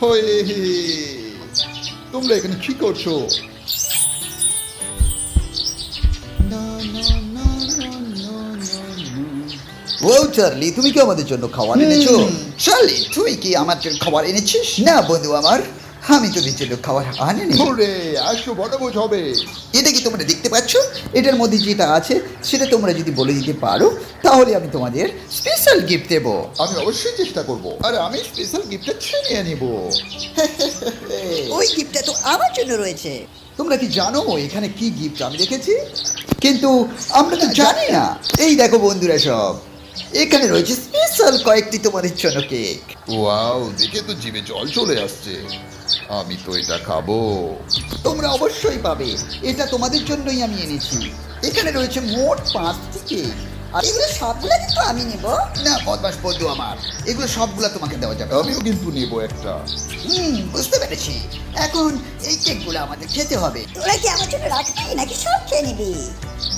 হয়ে তোমরা এখানে কি করছ। ও চার্লি তুমি কি আমাদের জন্য খাবার এনেছো? চার্লি তুই কি আমার জন্য খাবার এনেছিস? না বন্ধু আমার। আমি তোদের জন্য খাবার। আনিনি? ওরে আসো বনভোজ হবে। এটা কি তোমরা দেখতে পাচ্ছ? এটার মধ্যে যেটা আছে সেটা তোমরা যদি বলে দিতে পারো তাহলে আমি তোমাদের স্পেশাল গিফট দেবো। আমি অবশ্যই চেষ্টা করব। আরে আমি স্পেশাল গিফটটা ছিনিয়ে নিব। ওই গিফটটা তো আমার জন্য রয়েছে। তোমরা কি জানো এখানে কি গিফট আমি দেখেছি কিন্তু আমরা তো জানি না। এই দেখো বন্ধুরা সব। এখানে রয়েছে স্পেশাল কয়েকটি তোমাদের জন্য কেক। ওয়াও দেখে তো জিভে জল চলে আসছে। আমি তো এটা খাব। তোমরা অবশ্যই পাবে। এটা তোমাদের জন্যই আমি এনেছি। এখানে রয়েছে মোট পাঁচটি কেক। আর এগুলো সবগুলো কিন্তু আমি নেব। না বদমাস বন্ধু আমার। এগুলো সবগুলো তোমাকে দেওয়া যাবে। আমিও কিন্তু নেব একটা। হুম বুঝতে পেরেছি। এখন এই কেকগুলো আমাদের খেতে হবে। তোরা কি আমার জন্য রাখবি নাকি সব খেয়ে নিবি?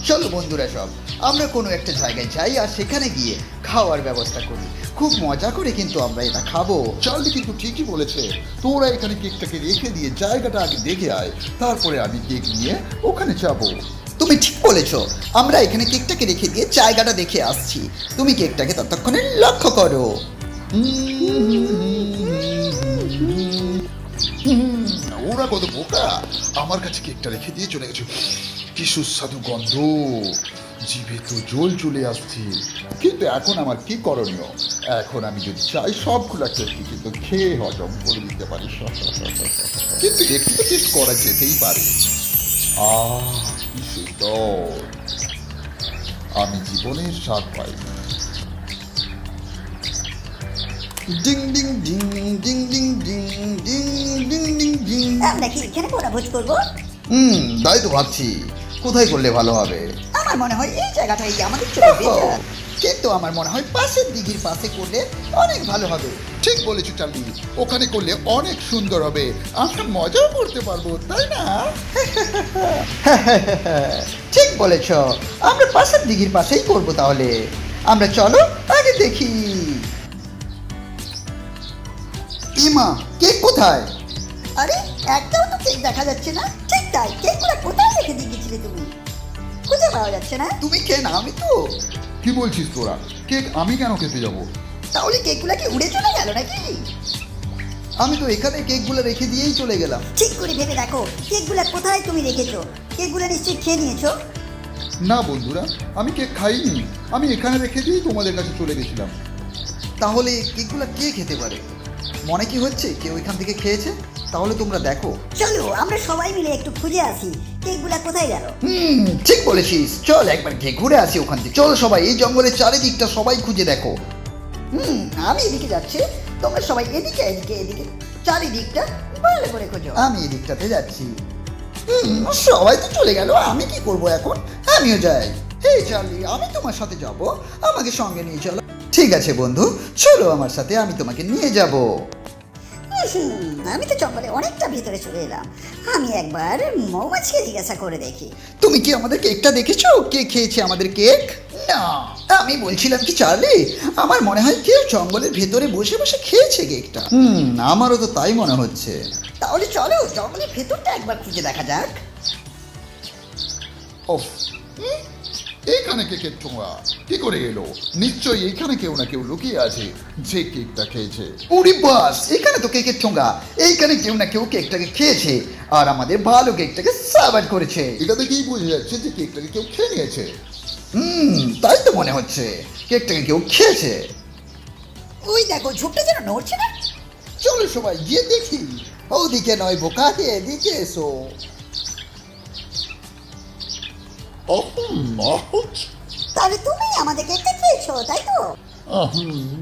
চলো বন্ধুরা সব আমরা কোনো একটা জায়গায় যাই আর সেখানে গিয়ে খাওয়ার ব্যবস্থা করি। খুব মজা করে কিন্তু আমরা এটা খাব। চার্লি কিন্তু ঠিকই বলেছে তোরা এখানে কেকটাকে রেখে দিয়ে জায়গাটা আগে দেখে আয় তারপরে আমি কেক নিয়ে ওখানে যাব। তুমি ঠিক বলেছ। আমরা এখানে কেকটাকে রেখে দিয়ে জায়গাটা দেখে আসছি। তুমি কেকটাকে ততক্ষণে লক্ষ্য করো। ওরা কত বোকা। আমার কাছে কেকটা রেখে দিয়ে চলে গেছে। কি সুস্বাদু গন্ধ। জিভে তো জল চলে আসছে। কিন্তু এখন আমার কি করণীয়? এখন আমি যদি চাই সবগুলা কেকটি কিন্তু খেয়ে হজম করে দিতে পারি। কিন্তু একটু টেস্ট করা যেতেই পারে। আহ। কি সুন্দর আমি জীবনের স্বাদ পাই ডিং ডিং ডিং ডিং ডিং ডিং ডিং ডিং ডিং ডিং। আমরা কি এখানে বনভোজ করব? হুম তাই তো ভাবছি। কোথায় করলে ভালো হবে? আমার মনে হয় এই জায়গাটাই আমাদের। কিন্তু আমার মনে হয় পাশের দিঘির পাশে করলে অনেক ভালো হবে। ঠিক বলেছ চার্লি ওখানে করলে অনেক সুন্দর হবে। আমরা মজাও করতে পারব তাই না? ঠিক বলেছ। আমরা পাশের দিঘির পাশেই করব তাহলে। আমরা চলো আগে দেখি। ইমা কেক কোথায়? আরে একটাও তো কেক দেখা যাচ্ছে না। ঠিক তাই কেকগুলো কোথায় রেখে দিয়ে গেছিলে তুমি? খুঁজে পাওয়া যাচ্ছে না? তুমি খেয়ে না আমি তো? কি বলছিস তোরা? কেক আমি কেন খেতে যাব? তাহলে কেকগুলো কি উড়ে চলে গেল নাকি? আমি তো এখানে কেকগুলো রেখে দিয়েই চলে গেলাম। ঠিক করে ভেবে দেখো কেকগুলো কোথায় তুমি রেখেছো? কেকগুলো নিশ্চয়ই খেয়ে নিয়েছো? না বন্ধুরা আমি কেক খাইনি। আমি এখানে রেখে দিয়েই তোমাদের কাছে চলে গেছিলাম। তাহলে কেকগুলো কে খেতে পারে? মনে কি হচ্ছে? কেউ এখান থেকে খেয়েছে? তাহলে তোমরা দেখো। চলো আমরা সবাই মিলে একটু খুঁজে আসি। কেকগুলো কোথায় গেল? হুম ঠিক বলেছিস। চল একবার গিয়ে ঘুরে আসি ওখান থেকে। চল সবাই এই জঙ্গলের চারিদিকটা সবাই খুঁজে দেখো। হুম আমি এদিকে যাচ্ছি। তোমরা সবাই এদিকে এদিকে এদিকে। চারিদিকটা ভালো করে খোঁজো। আমি এদিকটাতে যাচ্ছি। হুম সবাই তো চলে গেল। আমি কি করব এখন? আমিও যাই। হে চার্লি আমি তোমার সাথে যাব। আমাকে সঙ্গে নিয়ে চলো। ঠিক আছে বন্ধু চলো আমার সাথে আমি তোমাকে নিয়ে যাব। আমি তো জঙ্গলে অনেকটা ভিতরে চলে এলাম। আমি একবার মৌমাছিকে জিজ্ঞাসা করে দেখি। তুমি কি আমাদের কেকটা দেখেছ? কে খেয়েছে আমাদের কেক? না আমি বলছিলাম কি চার্লি আমার মনে হয় কেউ জঙ্গলের ভেতরে বসে বসে খেয়েছে কেকটা। হুম আমারও তো তাই মনে হচ্ছে। তাহলে চলো জঙ্গলের ভেতরটা একবার খুঁজে দেখা যাক। ওফ হুম, এখানে কেকের ঠোঙা কি করে এলো? নিশ্চয়ই এইখানে কেউ না কেউ লুকিয়ে আছে। যে কেকটা খেয়েছে। উড়ি বাস এখানে তো কেকের ঠোঙা এইখানে কেউ না কেউ কেকটাকে খেয়েছে। আর আমাদের ভালো কেকটাকে সার্ভার করেছে। এটা দেখেই বোঝা যাচ্ছে যে কেকটাকে কেউ খেয়ে নিয়েছে। হুম তাই তো মনে হচ্ছে। কেকটাকে কেউ খেয়েছে। ওই দেখো ঝোপটা যেন নড়ছে না। চলো সবাই গিয়ে দেখি। ওদিকে নয় বোকা এদিকে এসো। অহম, তুমি আমাদের কেকটা খেয়েছো তাই তো?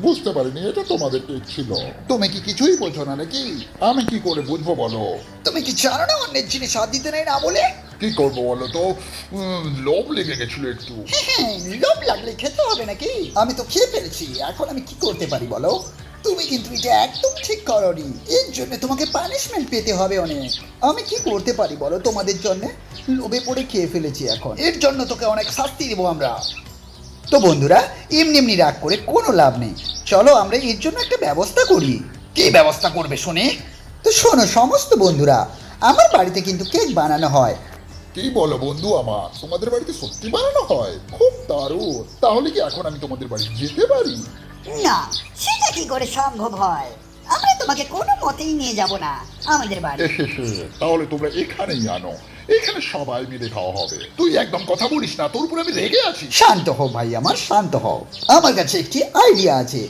বুঝতে পারিনি এটা তোমাদের কেক ছিল। তুমি কি কিছুই বোঝো না নাকি? আমি কি করে বুঝব বলো? তুমি কি জানো না অন্যের জিনিস হাত দিতে নেই না বলে? কি করব বলো তো? উম, লোভ লেগে গেছিল একটু। হ্যাঁ, লোভ লাগলে খেতে হবে নাকি? আমি তো খেয়ে ফেলেছি এখন আমি কি করতে পারি বলো? তুমি কিন্তু এটা একদম ঠিক করনি। এর জন্য তোমাকে পানিশমেন্ট পেতে হবে অনেক। আমি কি করতে পারি বলো তোমাদের জন্য? লোভে পড়ে খেয়ে ফেলেছি এখন। এর জন্য তোকে অনেক শাস্তি দেবো আমরা। তো বন্ধুরা এমনি এমনি রাগ করে কোনো লাভ নেই। চলো আমরা এর জন্য একটা ব্যবস্থা করি। কি ব্যবস্থা করবে শুনি? তো শোনো সমস্ত বন্ধুরা আমার বাড়িতে কিন্তু কেক বানানো হয়। কি বলো বন্ধু আমার? তোমাদের বাড়িতে সত্যি বানানো হয়? খুব দারুণ। তাহলে কি এখন আমি তোমাদের বাড়ি যেতে পারি? না সেটা কি করে সম্ভব হয়? আমরা তোমাকে কোনো মতেই নিয়ে যাব না। আমাদের বাড়ি। তাহলে তোমরা এখানেই আনো। এখানে সবাই মিলে খাওয়া হবে। তুই একদম কথা বলিস না। তোর উপরে আমি রেগে আছি। শান্ত হও ভাই আমার শান্ত হও। আমার কাছে একটি আইডিয়া আছে।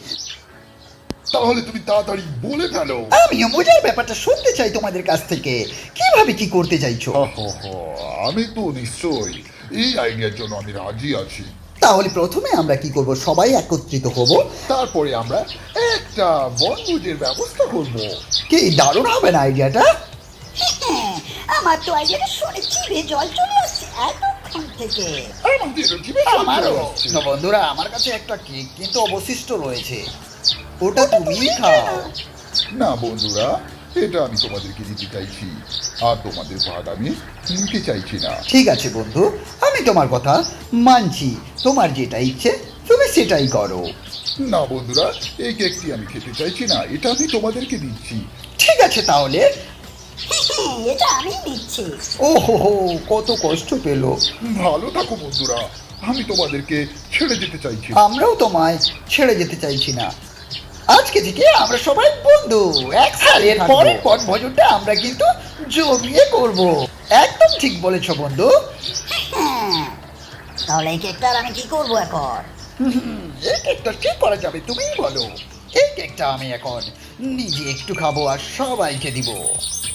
তাহলে তুমি তাড়াতাড়ি বলে ফেলো। আমিও মজার ব্যাপারটা শুনতে চাই তোমাদের কাছ থেকে। কীভাবে কি করতে চাইছো? আমি তো নিশ্চয়ই এই আইডিয়ার জন্য আমি রাজি আছি। তাহলে প্রথমে আমরা কি করব? সবাই একত্রিত হব। তারপরে আমরা একটা বনভোজের ব্যবস্থা করব। কি দারুণ হবে না আইডিয়াটা হ্যাঁ, আমার তো আইডিয়াটা শুনে জিভে জল চলে আসছে এতক্ষণ থেকে। আমাদের জিভে জল আমারও। আসছে। তো বন্ধুরা আমার কাছে একটা কেক কিন্তু অবশিষ্ট রয়েছে। ওটা তুমি খাও। না বন্ধুরা এটা আমি তোমাদেরকে দিতে চাইছি। আর তোমাদের ভাগ আমি নিতে চাইছি না। ঠিক আছে বন্ধু আমি তোমার কথা মানছি। তোমার যেটা ইচ্ছে তুমি সেটাই করো। না বন্ধুরা এই কেকটি আমি খেতে চাইছি না এটা আমি তোমাদেরকে দিচ্ছি। ঠিক আছে তাহলে। এটা আমি নিচ্ছি ও হো হো কত কষ্ট পেল। ভালো থাকো বন্ধুরা আমি তোমাদেরকে ছেড়ে যেতে চাইছি। আমরাও তোমায় ছেড়ে যেতে চাইছি না। আজকে থেকে আমরা সবাই বন্ধু এক সালের পরের পর ভোজনটা আমরা কিন্তু জমিয়ে করব। একদম ঠিক বলেছ বন্ধু। তাহলে এই কেকটার আমি কি করব এখন? এই কেকটা কি করা যাবে তুমি বলো। এই কেকটা আমি এখন নিজে একটু খাব আর সবাইকে দিব।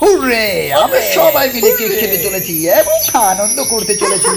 হুররে আমরা সবাই মিলে কেক খেতে চলেছি এবং আনন্দ করতে চলেছি।